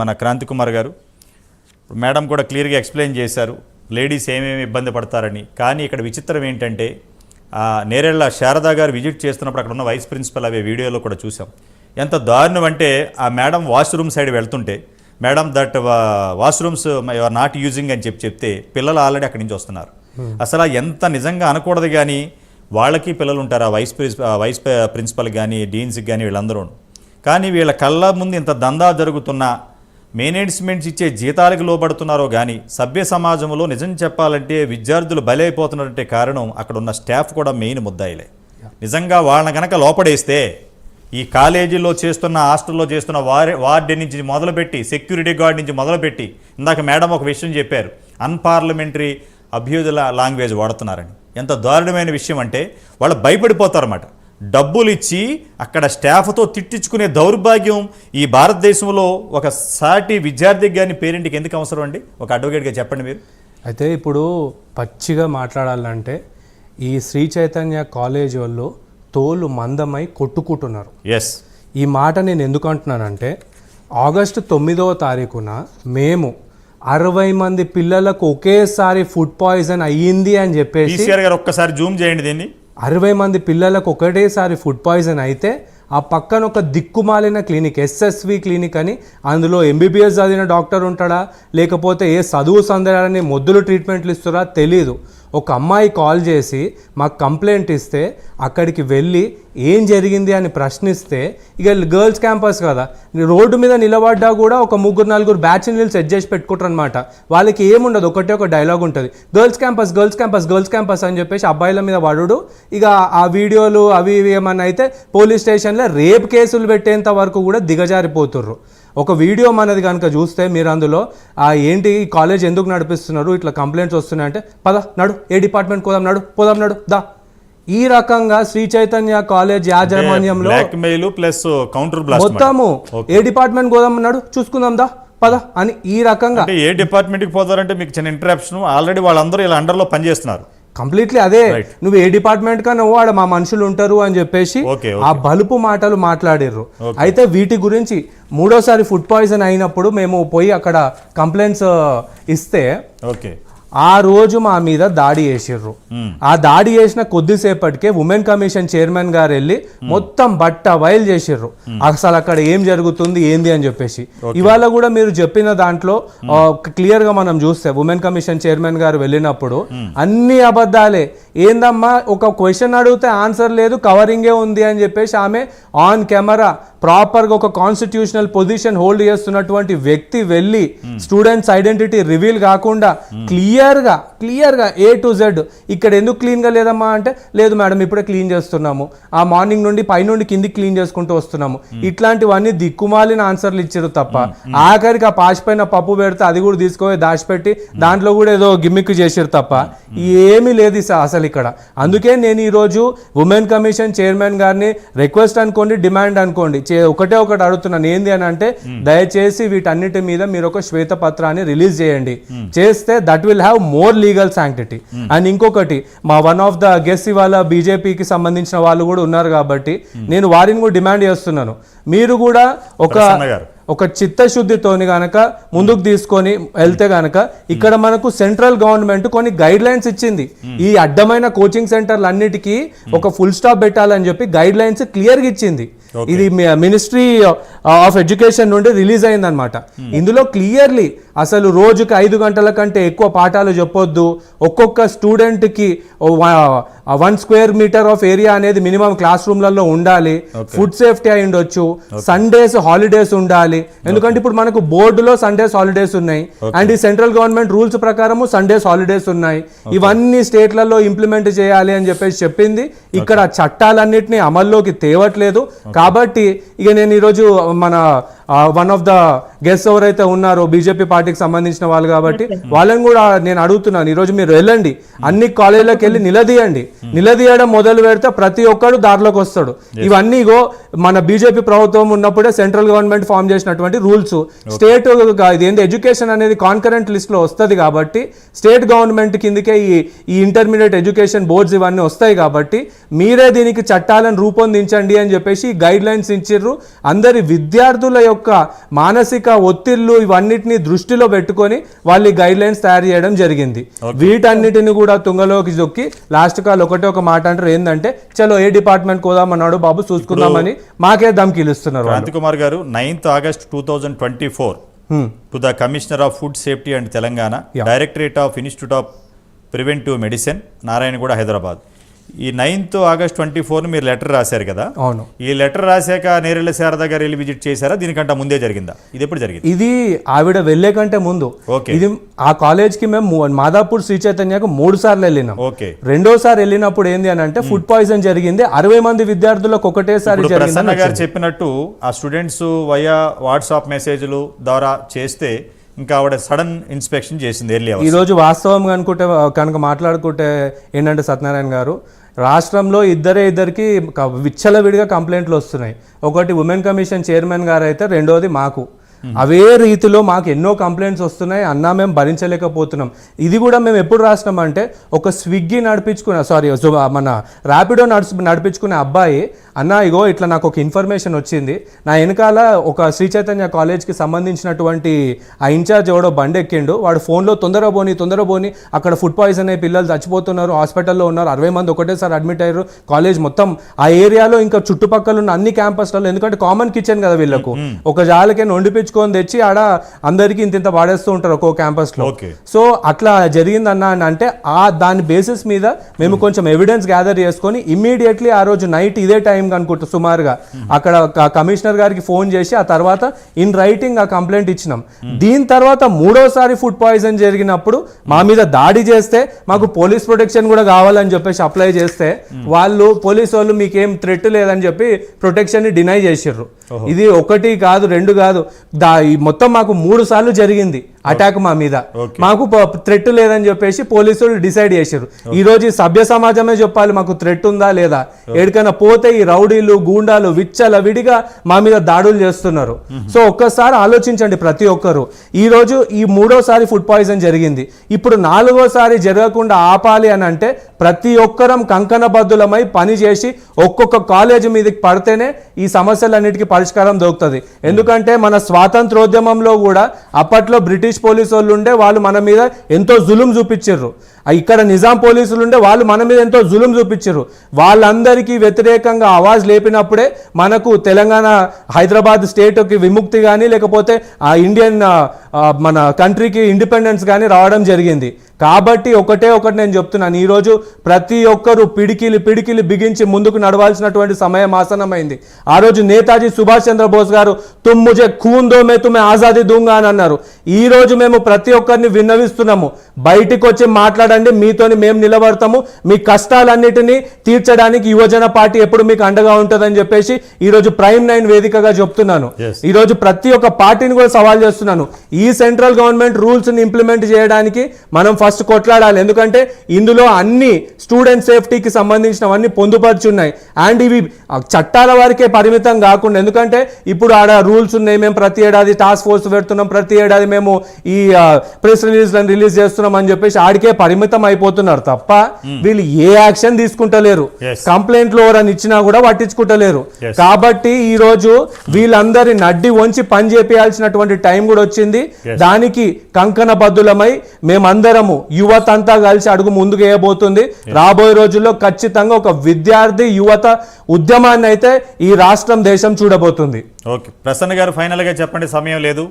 మన క్రాంతి కుమార్ గారు. మేడం కూడా క్లియర్గా ఎక్స్ప్లెయిన్ చేశారు లేడీస్ ఏమేమి ఇబ్బంది పడతారని. కానీ ఇక్కడ విచిత్రం ఏంటంటే నేరేళ్ళ శారదా గారు విజిట్ చేస్తున్నప్పుడు అక్కడ ఉన్న వైస్ ప్రిన్సిపల్ అవే వీడియోలో కూడా చూసాం ఎంత దారుణం అంటే ఆ మేడం వాష్రూమ్ సైడ్ వెళ్తుంటే madam that washrooms are not using అని చెప్పి చెప్తే పిల్లలు ఆల్రెడీ అక్కడి నుంచి వస్తున్నారు. అసలు ఆ ఎంత నిజంగా అనకూడదు కానీ వాళ్ళకి పిల్లలు ఉంటారు ఆ వైస్ వైస్ ప్రిన్సిపల్ కానీ డీన్స్కి కానీ వీళ్ళందరూ కానీ వీళ్ళ కళ్ళ ముందు ఇంత దందా జరుగుతున్నా మేనేజ్మెంట్స్ ఇచ్చే జీతాలకు లోబడుతున్నారో కానీ సభ్య సమాజంలో నిజం చెప్పాలంటే విద్యార్థులు బలైపోతున్నారంటే కారణం అక్కడ ఉన్న స్టాఫ్ కూడా మెయిన్ ముద్దాయిలే. నిజంగా వాళ్ళని కనుక లోపడేస్తే ఈ కాలేజీలో చేస్తున్న హాస్టల్లో చేస్తున్న వారి వార్డెన్ నుంచి మొదలుపెట్టి సెక్యూరిటీ గార్డ్ నుంచి మొదలుపెట్టి ఇందాక మేడం ఒక విషయం చెప్పారు. అన్పార్లమెంటరీ అభ్యుదల లాంగ్వేజ్ వాడుతున్నారని. ఎంత దారుణమైన విషయం అంటే వాళ్ళు భయపడిపోతారన్నమాట. డబ్బులు ఇచ్చి అక్కడ స్టాఫ్తో తిట్టించుకునే దౌర్భాగ్యం ఈ భారతదేశంలో ఒక సాటి విద్యార్థికి కానీ పేరెంట్కి ఎందుకు అవసరం అండి? ఒక అడ్వకేట్గా చెప్పండి మీరు. అయితే ఇప్పుడు పచ్చిగా మాట్లాడాలంటే ఈ శ్రీ చైతన్య కాలేజ్ వాళ్ళు తోలు మందమై కొట్టుకుంటున్నారు. ఎస్ ఈ మాట నేను ఎందుకు అంటున్నానంటే ఆగస్టు తొమ్మిదవ తారీఖున మేము అరవై మంది పిల్లలకు ఒకేసారి ఫుడ్ పాయిజన్ అయ్యింది అని చెప్పేసి గారు ఒక్కసారి జూమ్ చేయండి దీన్ని. అరవై మంది పిల్లలకు ఒకటేసారి ఫుడ్ పాయిజన్ అయితే ఆ పక్కన ఒక దిక్కుమాలిన క్లినిక్ ఎస్ఎస్వి క్లినిక్ అని అందులో ఎంబీబీఎస్ చదివిన డాక్టర్ ఉంటాడా? లేకపోతే ఏ చదువు సందర్భాన్ని మొద్దులు ట్రీట్మెంట్లు ఇస్తారా తెలీదు. ఒక అమ్మాయి కాల్ చేసి మాకు కంప్లైంట్ ఇస్తే అక్కడికి వెళ్ళి ఏం జరిగింది అని ప్రశ్నిస్తే ఇక గర్ల్స్ క్యాంపస్ కదా రోడ్డు మీద నిలబడ్డా కూడా ఒక ముగ్గురు నలుగురు బ్యాచ్ నీళ్ళు సెట్ చేసి పెట్టుకుంటారు అనమాట వాళ్ళకి ఏముండదు ఒకటే ఒక డైలాగ్ ఉంటుంది. Girls campus girls campus girls campus అని చెప్పేసి అబ్బాయిల మీద పడుడు. ఇక ఆ వీడియోలు అవి ఇవి ఏమన్నా అయితే పోలీస్ స్టేషన్లో రేప్ కేసులు పెట్టేంత వరకు కూడా దిగజారిపోతుర్రు. ఒక వీడియో మనది కనుక చూస్తే మీరు అందులో ఆ ఏంటి కాలేజ్ ఎందుకు నడిపిస్తున్నారు ఇట్లా కంప్లైంట్స్ వస్తున్నాయంటే పద నడు ఏ డిపార్ట్మెంట్ పోదాం నడు పోదాం నడు దా. ఈ రకంగా శ్రీ చైతన్య కాలేజ్ యాజమాన్యంలో మెయిల్ ప్లస్ కౌంటర్ బ్లాస్ట్ మొత్తము ఏ డిపార్ట్మెంట్ పోదాం అన్నాడు చూసుకుందాం దా పద అని ఈ రకంగా అంటే ఏ డిపార్ట్మెంట్కి పోతారంటే మీకు చిన్న ఇంటరాప్షన్ ఆల్రెడీ వాళ్ళందరూ ఇలా అండర్లో పనిచేస్తున్నారు. కంప్లీట్లీ అదే. నువ్వు ఏ డిపార్ట్మెంట్ కన్నా వాడు మా మనుషులు ఉంటారు అని చెప్పేసి ఆ బలుపు మాటలు మాట్లాడిర్రు. అయితే వీటి గురించి మూడోసారి ఫుడ్ పాయిజన్ అయినప్పుడు మేము పోయి అక్కడ కంప్లైంట్స్ ఇస్తే ఓకే ఆ రోజు మా మీద దాడి చేసిర్రు. ఆ దాడి చేసిన కొద్దిసేపటికే ఉమెన్ కమిషన్ చైర్మన్ గారు వెళ్ళి మొత్తం బట్ట బయలు చేసిర్రు. అసలు అక్కడ ఏం జరుగుతుంది ఏంది అని చెప్పేసి. ఇవాళ కూడా మీరు చెప్పిన దాంట్లో క్లియర్గా మనం చూస్తే ఉమెన్ కమిషన్ చైర్మన్ గారు వెళ్ళినప్పుడు అన్ని అబద్ధాలే. ఏందమ్మా ఒక క్వశ్చన్ అడిగితే ఆన్సర్ లేదు కవరింగే ఉంది అని చెప్పేసి ఆమె ఆన్ కెమెరా ప్రాపర్గా ఒక కాన్స్టిట్యూషనల్ పొజిషన్ హోల్డ్ చేస్తున్నటువంటి వ్యక్తి వెళ్ళి స్టూడెంట్స్ ఐడెంటిటీ రివీల్ కాకుండా క్లియర్గా క్లియర్గా ఏ టు జెడ్ ఇక్కడ ఎందుకు క్లీన్గా లేదమ్మా అంటే లేదు మేడం ఇప్పుడే క్లీన్ చేస్తున్నాము. ఆ మార్నింగ్ నుండి పైనుండి కిందికి క్లీన్ చేసుకుంటూ వస్తున్నాము. ఇట్లాంటివన్నీ దిక్కుమాలిన ఆన్సర్లు ఇచ్చారు తప్ప ఆఖరికి ఆ పాష్ పైన పప్పు పెడితే అది కూడా తీసుకొని దాచిపెట్టి దాంట్లో కూడా ఏదో గిమ్మిక్ చేసారు తప్ప ఏమీ లేదు అసలు ఇక్కడ. అందుకే నేను ఈరోజు ఉమెన్ కమిషన్ చైర్మన్ గారిని రిక్వెస్ట్ అనుకోండి డిమాండ్ అనుకోండి. ఒకటే ఒకటి అడుగుతున్నాను. ఏంది అని అంటే దయచేసి వీటన్నిటి మీద మీరు ఒక శ్వేత పత్రాన్ని రిలీజ్ చేయండి. చేస్తే that will have more legal sanctity and ఇంకొకటి మా వన్ ఆఫ్ ద గెస్ట్ ఇవాళ బీజేపీకి సంబంధించిన వాళ్ళు కూడా ఉన్నారు కాబట్టి నేను వారిని కూడా డిమాండ్ చేస్తున్నాను. మీరు కూడా ఒక. ఒక చిత్తశుద్ధితోని గనక ముందుకు తీసుకొని వెళ్తే గనక ఇక్కడ మనకు సెంట్రల్ గవర్నమెంట్ కొన్ని గైడ్ లైన్స్ ఇచ్చింది ఈ అడ్డమైన కోచింగ్ సెంటర్లు అన్నిటికీ ఒక ఫుల్ స్టాప్ పెట్టాలని చెప్పి గైడ్ లైన్స్ క్లియర్గా ఇచ్చింది. ఇది మినిస్ట్రీ ఆఫ్ ఎడ్యుకేషన్ నుండి రిలీజ్ అయిందనమాట ఇందులో క్లియర్లీ అసలు రోజుకి ఐదు గంటల కంటే ఎక్కువ పాఠాలు చెప్పొద్దు. ఒక్కొక్క స్టూడెంట్కి one square metre of area అనేది మినిమం క్లాస్ రూమ్లలో ఉండాలి. ఫుడ్ సేఫ్టీ అయి ఉండొచ్చు సండేస్ హాలిడేస్ ఉండాలి. ఎందుకంటే ఇప్పుడు మనకు బోర్డులో సండేస్ హాలిడేస్ ఉన్నాయి. అండ్ ఈ సెంట్రల్ గవర్నమెంట్ రూల్స్ ప్రకారము సండేస్ హాలిడేస్ ఉన్నాయి. ఇవన్నీ స్టేట్లలో ఇంప్లిమెంట్ చేయాలి అని చెప్పేసి చెప్పింది. ఇక్కడ చట్టాలన్నింటినీ అమల్లోకి తేవట్లేదు. కాబట్టి ఇక నేను ఈరోజు మన వన్ ఆఫ్ ద గెస్ట్ ఎవరైతే ఉన్నారో బీజేపీ పార్టీకి సంబంధించిన వాళ్ళు కాబట్టి వాళ్ళని కూడా నేను అడుగుతున్నాను. ఈరోజు మీరు వెళ్ళండి. అన్ని కాలేజీలకు వెళ్ళి నిలదీయండి. నిలదీయడం మొదలు పెడితే ప్రతి ఒక్కడు దారిలోకి వస్తాడు. ఇవన్నీ ఇగో మన బీజేపీ ప్రభుత్వం ఉన్నప్పుడే సెంట్రల్ గవర్నమెంట్ ఫామ్ చేసినటువంటి రూల్స్. స్టేట్ ఇదేంటి ఎడ్యుకేషన్ అనేది కాన్కరెంట్ లిస్ట్లో వస్తుంది కాబట్టి స్టేట్ గవర్నమెంట్ కిందకే ఈ ఈ ఇంటర్మీడియట్ ఎడ్యుకేషన్ బోర్డ్స్ ఇవన్నీ వస్తాయి కాబట్టి మీరే దీనికి చట్టాలను రూపొందించండి అని చెప్పేసి గైడ్ లైన్స్ ఇచ్చిర్రు. అందరి విద్యార్థుల యొక్క మానసిక ఒత్తిళ్ళు ఇవన్నిటిని దృష్టిలో పెట్టుకొని వాళ్ళు గైడ్ లైన్స్ తయారు చేయడం జరిగింది. వీటన్నిటిని కూడా తుంగలోకి దొక్కి లాస్ట్ కాల్ ఒకటే ఒక మాట అంటారు. ఏంటంటే చలో ఏ డిపార్ట్మెంట్ కోదామన్నాడు బాబు చూసుకుందామని మాకే దమ్కిలు ఇస్తున్నారు. Kranti Kumar garu ninth August two thousand twenty four. To the commissioner of food safety and Telangana directorate of institute of preventive medicine Narayanguda Hyderabad. ఈ నైన్త్ ఆగస్ట్ ట్వంటీ ఫోర్ మీరు లెటర్ రాశారు కదా? అవును. ఈ letter రాశాక Nerella Sharada గారు వెళ్ళి visit చేశారా? దీనికంటే ముందే జరిగిందా? ఇది ఎప్పుడు జరిగింది? ఇది ఆవిడ వెళ్ళే కంటే ముందు. ఓకే. ఇది ఆ కాలేజ్కి మేము మాదాపూర్ శ్రీ చైతన్యకు మూడు సార్లు వెళ్ళినాం. ఓకే. రెండోసారి వెళ్ళినప్పుడు ఏంది అని అంటే ఫుడ్ పాయిజన్ జరిగింది. అరవై మంది విద్యార్థులకు ఒకటేసారి ప్రసన్న గారు చెప్పినట్టు ఆ స్టూడెంట్స్ వయా వాట్సాప్ మెసేజ్లు ద్వారా చేస్తే ఇంకా ఆవిడ సడన్ ఇన్స్పెక్షన్ చేసింది ఎర్లీ ఈ రోజు వాస్తవం అనుకుంటే కనుక మాట్లాడుకుంటే ఏంటంటే సత్యనారాయణ గారు రాష్ట్రంలో ఇద్దరే ఇద్దరికి విచ్చలవిడిగా కంప్లైంట్లు వస్తున్నాయి. ఒకటి ఉమెన్ కమిషన్ చైర్మన్ గారు అయితే రెండోది మాకు. అవే రీతిలో మాకు ఎన్నో కంప్లైంట్స్ వస్తున్నాయి. అన్నా మేము భరించలేకపోతున్నాం. ఇది కూడా మేము ఎప్పుడు రాసినాం అంటే ఒక స్విగ్గీ నడిపించుకున్న సారీ మన ర్యాపిడో నడుచు నడిపించుకునే అబ్బాయి అన్న ఇగో ఇట్లా నాకు ఒక ఇన్ఫర్మేషన్ వచ్చింది. నా వెనకాల ఒక శ్రీ చైతన్య కాలేజ్కి సంబంధించినటువంటి ఆ ఇన్ఛార్జ్ ఎవడో బండి ఎక్కిండు వాడు ఫోన్లో తొందర పోని తొందర పోని అక్కడ ఫుడ్ పాయిజన్ అయ్యి పిల్లలు చచ్చిపోతున్నారు హాస్పిటల్లో ఉన్నారు అరవై మంది ఒకటేసారి అడ్మిట్ అయ్యారు. కాలేజ్ మొత్తం ఆ ఏరియాలో ఇంకా చుట్టుపక్కల ఉన్న అన్ని క్యాంపస్లలో ఎందుకంటే కామన్ కిచెన్ కదా వీళ్ళకు. ఒక జాలకే వండిపించుకొని తెచ్చి ఆడ అందరికీ ఇంత ఇంత వాడేస్తూ ఉంటారు ఒక్కో క్యాంపస్లో. సో అట్లా జరిగిందన్న అని అంటే ఆ దాని బేసిస్ మీద మేము కొంచెం ఎవిడెన్స్ గ్యాదర్ చేసుకొని ఇమ్మీడియట్లీ ఆ రోజు నైట్ ఇదే టైం అనుకుంటా సుమారుగా. అక్కడ కమిషనర్ గారికి ఫోన్ చేసి ఆ తర్వాత ఇన్ రైటింగ్ ఆ కంప్లైంట్ ఇచ్చినాం. దీని తర్వాత మూడోసారి ఫుడ్ పాయిజన్ జరిగినప్పుడు మా మీద దాడి చేస్తే మాకు పోలీస్ ప్రొటెక్షన్ కూడా కావాలని చెప్పేసి అప్లై చేస్తే వాళ్ళు పోలీస్ వాళ్ళు మీకేం థ్రెట్ లేదని చెప్పి ప్రొటెక్షన్ని డినై చేసిర్రు. ఇది ఒకటి కాదు రెండు కాదు. దా ఈ మొత్తం మాకు మూడు సార్లు జరిగింది. అటాక్ మా మీద. మాకు థ్రెట్ లేదని చెప్పేసి పోలీసులు డిసైడ్ చేశారు ఈ రోజు ఈ సభ్య సమాజమే చెప్పాలి మాకు థ్రెట్ ఉందా లేదా? ఎక్కడికైనా పోతే ఈ రౌడీలు గూండాలు విచ్చల విడిగా మా మీద దాడులు చేస్తున్నారు. సో ఒక్కసారి ఆలోచించండి ప్రతి ఒక్కరు. ఈ రోజు ఈ మూడోసారి ఫుడ్ పాయిజన్ జరిగింది. ఇప్పుడు నాలుగోసారి జరగకుండా ఆపాలి అని అంటే ప్రతి ఒక్కరం కంకణబద్దులమై పని చేసి ఒక్కొక్క కాలేజ్ మీదకి పడితేనే ఈ సమస్యలన్నిటికీ పరిష్కారం దొరుకుతుంది. ఎందుకంటే మన స్వాతంత్రోద్యమంలో కూడా అప్పట్లో బ్రిటిష్ పోలీసు వాళ్ళు ఉండే వాళ్ళు మన మీద ఎంతో జులుం చూపించారు ఇక్కడ నిజాం పోలీసులు ఉండే వాళ్ళు మన మీద ఎంతో జులుం చూపించారు వాళ్ళందరికీ వ్యతిరేకంగా ఆవాజ్ లేపినప్పుడే మనకు తెలంగాణ హైదరాబాద్ స్టేట్కి విముక్తి కానీ లేకపోతే ఆ ఇండియన్ మన కంట్రీకి ఇండిపెండెన్స్ కానీ రావడం జరిగింది. కాబట్టి ఒకటే ఒకటి నేను చెప్తున్నాను. ఈరోజు ప్రతి ఒక్కరూ పిడికిలి పిడికిలి బిగించి ముందుకు నడవాల్సినటువంటి సమయం ఆసనమైంది ఆ రోజు నేతాజీ సుభాష్ చంద్రబోస్ గారు తుమ్ ముజే ఖూన్ దో మే తుమ్మే ఆజాదీ దూంగా అని అన్నారు. ఈ రోజు మేము ప్రతి ఒక్కరిని విన్నవిస్తున్నాము. బయటికి వచ్చి మాట్లాడండి మీతోని మేము నిలబడతాము. మీ కష్టాలన్నిటినీ తీర్చడానికి యువజన పార్టీ ఎప్పుడు మీకు అండగా ఉంటుందని చెప్పేసి ఈ రోజు ప్రైమ్ నైన్ వేదికగా చెప్తున్నాను. Yes. ఈ రోజు ప్రతి ఒక్క పార్టీని కూడా సవాల్ చేస్తున్నాను. ఈ సెంట్రల్ గవర్నమెంట్ రూల్స్ని ఇంప్లిమెంట్ చేయడానికి మనం ఫస్ట్ కొట్లాడాలి. ఎందుకంటే ఇందులో అన్ని స్టూడెంట్ సేఫ్టీకి సంబంధించినవన్నీ పొందుపరుచున్నాయి. అండ్ ఇవి చట్టాల వరకే పరిమితం కాకుండా ఎందుకంటే ఇప్పుడు ఆడ రూల్స్ ఉన్నాయి మేము ప్రతి ఏడాది టాస్క్ ఫోర్స్ పెడుతున్నాం ప్రతి ఏడాది మేము ఈ ప్రెస్ రిలీజ్ రిలీజ్ చేస్తున్నాం అని చెప్పేసి ఆడికే పరిమితం అయిపోతున్నారు తప్ప వీళ్ళు ఏ యాక్షన్ తీసుకుంటలేరు. కంప్లైంట్లు ఎవరైనా ఇచ్చినా కూడా పట్టించుకుంటలేరు. కాబట్టి ఈ రోజు వీళ్ళందరి నడ్డి వంచి పని చేపించాల్సినటువంటి టైం కూడా వచ్చింది. దానికి కంకణ బద్దులమై మేమందరము యువత అంతా కలిసి అడుగు ముందుకు వేయబోతుంది. రాబోయే రోజుల్లో ఖచ్చితంగా ఒక విద్యార్థి యువత ఉద్యమాన్ని అయితే ఈ రాష్ట్రం దేశం చూడబోతుంది. ఓకే ప్రసన్న గారు ఫైనల్గా చెప్పండి. సమయం లేదు.